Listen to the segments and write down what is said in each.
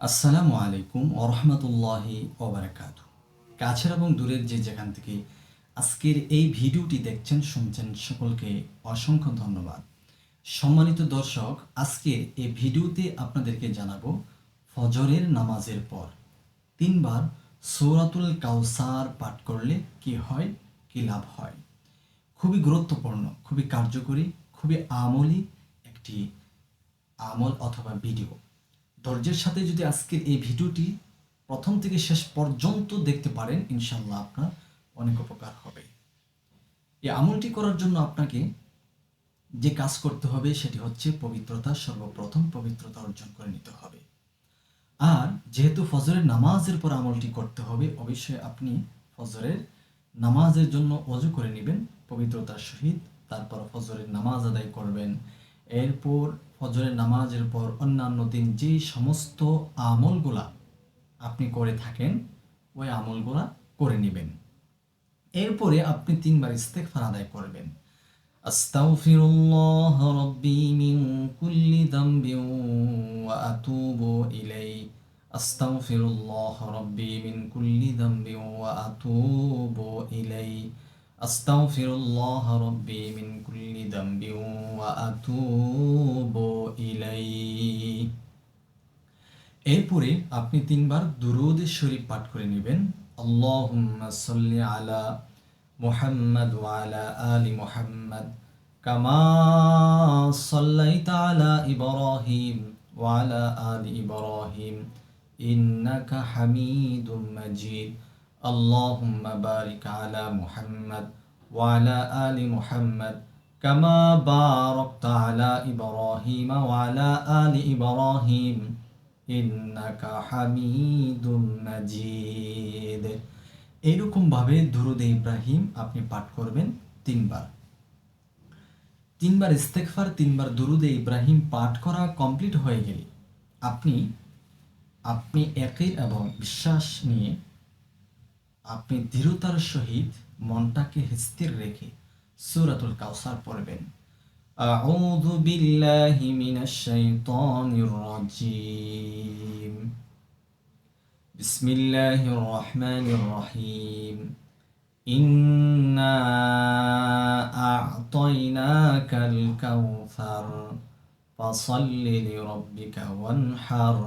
আসসালামু আলাইকুম ওরহমতুল্লাহি ওবরাকাতু কাছের এবং দূরের যে যেখান থেকে আজকের এই ভিডিওটি দেখছেন, শুনছেন, সকলকে অসংখ্য ধন্যবাদ। সম্মানিত দর্শক, আজকের এই ভিডিওতে আপনাদেরকে জানাব ফজরের নামাজের পর তিনবার সৌরাতুল কাউসার পাঠ করলে কি হয়, কি লাভ হয়? খুবই গুরুত্বপূর্ণ, খুবই কার্যকরী, খুবই আমলি একটি আমল অথবা ভিডিও। ধৈর্যের সাথে যদি আজকের এই ভিডিওটি প্রথম থেকে শেষ পর্যন্ত দেখতে পারেন ইনশাল্লাহ আপনার অনেক উপকার হবে। এই আমলটি করার জন্য আপনাকে যে কাজ করতে হবে সেটি হচ্ছে পবিত্রতা, সর্বপ্রথম পবিত্রতা অর্জন করে নিতে হবে। আর যেহেতু ফজরের নামাজের পর আমলটি করতে হবে, অবশ্যই আপনি ফজরের নামাজের জন্য অজু করে নেবেন, পবিত্রতার সহিত। তারপর ফজরের নামাজ আদায় করবেন। এরপর ফজরের নামাজের পর অন্যান্য দিন যে সমস্ত আমলগুলা আপনি করে থাকেন, ওই আমলগুলা করে নেবেন। এরপরে আপনি তিনবার ইস্তেগফার আদায় করবেন। আস্তাগফিরুল্লাহ রাব্বি মিন কুল্লি যামবিন ওয়া আতুবু ইলাইহি। আস্তাগফিরুল্লাহ রাব্বি মিন কুল্লি যামবিন ওয়া আতুবু ইলাইহি। আস্তাগফিরুল্লাহ রাব্বি মিন কুল্লি যামবিন ওয়া আতুবু ইলাইহি এরপরে আপনি তিনবার দুরুদ শরীফ পাঠ করে নেবেন। আল্লাহুম্মা সাল্লি আলা মুহাম্মদ ওয়া আলা আলি মুহাম্মদ কামা সাল্লাইতা আলা ইব্রাহিম ওয়া আলা আলি ইব্রাহিম। ইন্নাকা হামিদুম মাজিদ। আল্লাহুম্মা বারিক আলা মুহাম্মদ ওয়া আলা আলি মুহাম্মদ كما باركت على إبراهيم وعلى آل إبراهيم ইন্নাকা হামিদুম মাজিদ এইরকম ভাবে দুরুদে ইব্রাহিম আপনি পাঠ করবেন তিনবার তিনবার ইস্তেকফার তিনবার দুরুদে ইব্রাহিম পাঠ করা কমপ্লিট হয়ে গেলে আপনি আপনি একই এবং বিশ্বাস নিয়ে আপনি দৃঢ়তার সহিত মনটাকে স্থির রেখে সুরাতুল কাউসার পড়বেন أعوذ بالله من الشيطان الرجيم بسم الله الرحمن الرحيم إنا أعطيناك الكوثر فصل لربك وانحر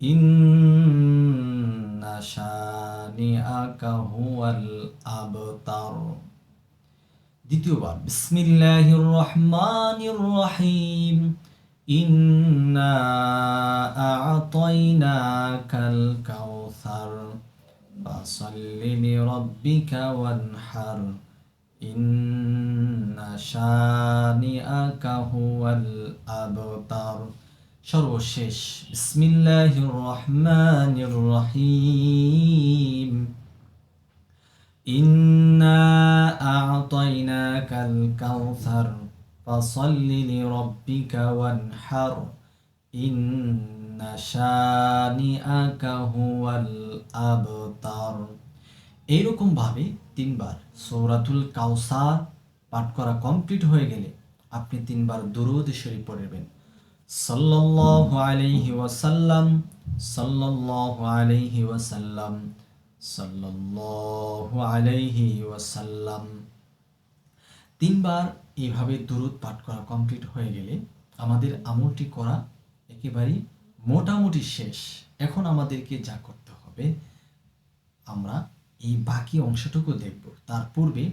إن شانئك هو الأبتر দ্বিতীয়বার বিসমিল্লাহির রহমানির রহিম ইন্না আ'তাইনাকাল কাউসার ফাসাল্লি লিরাব্বিকা ওয়ানহার ইন্না শানিআকা হুয়াল আবতার সর্বশেষ বিসমিল্লাহির রহমানির রহিম إنا أعطيناك الكوثر فصل لربك وانحر إن شانئك هو الأبتر এইরকম ভাবে তিনবার সৌরাতুল কাউসার পাঠ করা কমপ্লিট হয়ে গেলে আপনি তিনবার দুরুদ শরীফ পড়বেন সাল্লাল্লাহু আলাইহি ওয়াসাল্লাম, সাল্লাল্লাহু আলাইহি ওয়াসাল্লাম, সাল্লাল্লাহু আলাইহি ওয়াসাল্লাম। তিনবার এইভাবে দুরুদ পাঠ করা কমপ্লিট হয়ে গেলে আমাদের আমলটি করা একেবারেই মোটামুটি শেষ। এখন আমাদেরকে যা করতে হবে, আমরা এই বাকি অংশটুকু দেখব। তার পূর্বে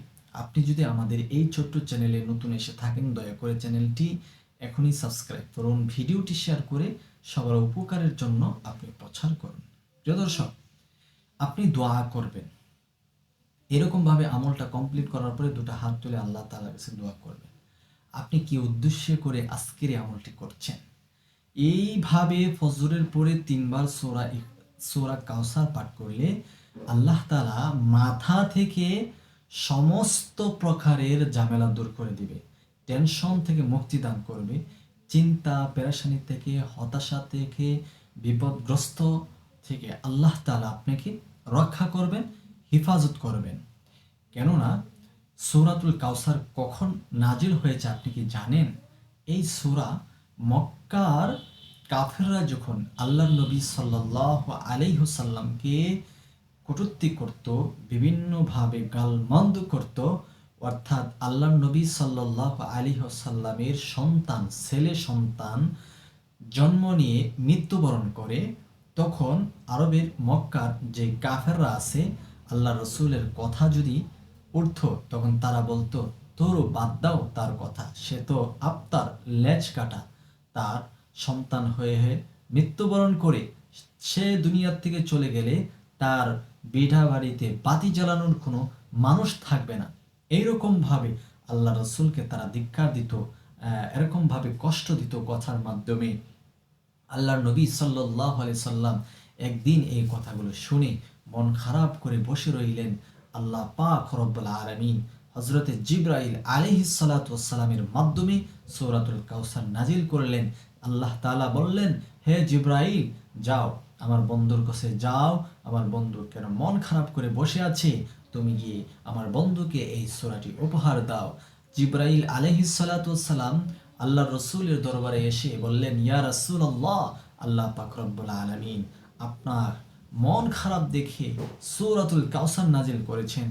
আপনি যদি আমাদের এই ছোট্ট চ্যানেলে নতুন এসে থাকেন, দয়া করে চ্যানেলটি এখনই সাবস্ক্রাইব করুন, ভিডিওটি শেয়ার করে সবার উপকারের জন্য আপনি প্রচার করুন। প্রিয় দর্শক, আপনি দোয়া করবেন। এরকমভাবে আমলটা কমপ্লিট করার পরে দুটো হাত তুলে আল্লাহ তালার কাছে দোয়া করবেন। আপনি কি উদ্দেশ্যে করে আজকের এই আমলটি করছেন? এইভাবে ফজরের পরে তিনবার সোরা সোরা কাউসার পাঠ করলে আল্লাহ তালা মাথা থেকে সমস্ত প্রকারের ঝামেলা দূর করে দিবে। টেনশন থেকে মুক্তি দান করবে। চিন্তা, পেরেশানি থেকে, হতাশা থেকে, বিপদগ্রস্ত থেকে আল্লাহ তালা আপনাকে রক্ষা করবেন, হেফাজত করবেন। কেননা, সৌরাতুল কাউসার কখন নাজিল হয়েছে আপনি কি জানেন? এই সূরা মক্কার কাফেররা যখন আল্লাহ নবী সাল্লাহ আলাইহসাল্লামকে কটূক্তি করত, বিভিন্নভাবে গালমন্দ করত অর্থাৎ আল্লাহ নবী সাল্লাহ আলিহসাল্লামের সন্তান, ছেলে সন্তান জন্ম নিয়ে মৃত্যুবরণ করে, তখন আরবের মক্কার যে কাফেররা আছে, আল্লাহ রসুলের কথা যদি উঠত, তখন তারা বলতো, তোরও বাদ দাও তার কথা। সে তো আপ্তার লেজ কাটা। তার সন্তান হয়ে হয়ে মৃত্যুবরণ করে সে দুনিয়ার থেকে চলে গেলে তার বিধা বাড়িতে বাতি জ্বালানোর কোনো মানুষ থাকবে না। এইরকম ভাবে আল্লাহ রসুলকে তারা ধিক্কার দিত আহ, এরকম ভাবে কষ্ট দিত কথার মাধ্যমে আল্লাহ নবী সাল্লাহ সাল্লাম একদিন এই কথাগুলো শুনে মন খারাপ করে বসে রইলেন আল্লাহ পাক রব্বুল আলমিন। হজরতে জিব্রাইল আলিহিসালামের মাধ্যমে সৌরাতুল কাউসার নাজিল করলেন। আল্লাহ তালা বললেন হে জিব্রাইল যাও আমার বন্ধুর কাছে যাও আমার বন্ধু কেন মন খারাপ করে বসে আছে? তুমি গিয়ে আমার বন্ধুকে এই সোরাটি উপহার দাও। জিব্রাইল আলহিসালাম আল্লাহ রসুলের দরবারে এসে বললেন, ইয়া রাসূল আল্লাহ আল্লাহ পাক রব্বুল আলামিন আপনার মন খারাপ দেখে সূরাতুল কাউসার নাজিল করেছেন।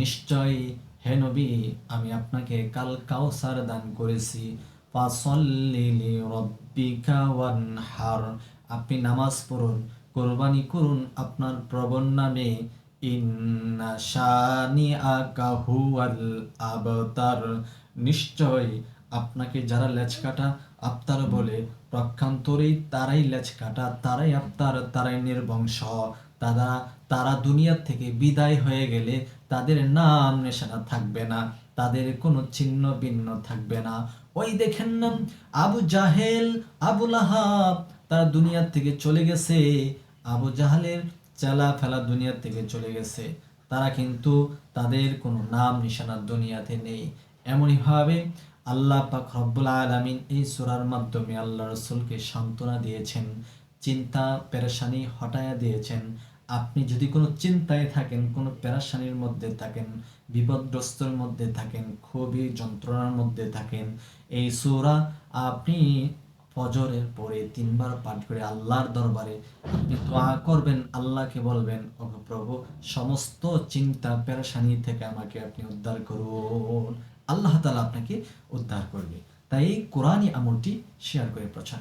নিশ্চয় হে নবী, আমি আপনাকে কাল কাউসার দান করেছি। ফাসল্লি লিরাব্বিকা ওয়ানহার। আপনি নামাজ পড়ুন, কোরবানি করুন আপনার প্রবণ নামে। আবতার। নিশ্চয় আপনাকে যারা লেজ কাটা বলে, প্রক্ষান্তরেই তারাই লেজ কাটা তারাই আপ্তার তারাই নির্বংশ। তারা তারা দুনিয়ার থেকে বিদায় হয়ে গেলে তাদের নাম নেশানা থাকবে না, তাদের কোনো চিহ্ন ভিন্ন থাকবে না। ওই দেখেন না, আবু জাহেল আবুল লাহাব তারা দুনিয়ার থেকে চলে গেছে। আবু জাহালের চালা ফেলা দুনিয়ার থেকে চলে গেছে। তারা কিন্তু তাদের কোনো নাম নিশানা দুনিয়াতে নেই। এমনইভাবে আল্লাহ পাক রব্বুল আলামিন এই সূরার মাধ্যমে আল্লাহ রসুলকে সান্ত্বনা দিয়েছেন, চিন্তা, পেরেশানি হটায়া দিয়েছেন। আপনি যদি কোনো চিন্তায় থাকেন, কোনো পেরেশানির মধ্যে থাকেন, বিপদগ্রস্তর মধ্যে থাকেন খুবই যন্ত্রণার মধ্যে থাকেন, এই সূরা আপনি ফজরের পরে তিনবার পাঠ করে আল্লাহর দরবারে আপনি দোয়া করবেন, আল্লাহকে বলবেন, ওগো প্রভু, সমস্ত চিন্তা, পেরেশানি থেকে আমাকে আপনি উদ্ধার করুন। আল্লাহ তালা আপনাকে উদ্ধার করবে। তাই এই কোরআনই আমলটি শেয়ার করে প্রচার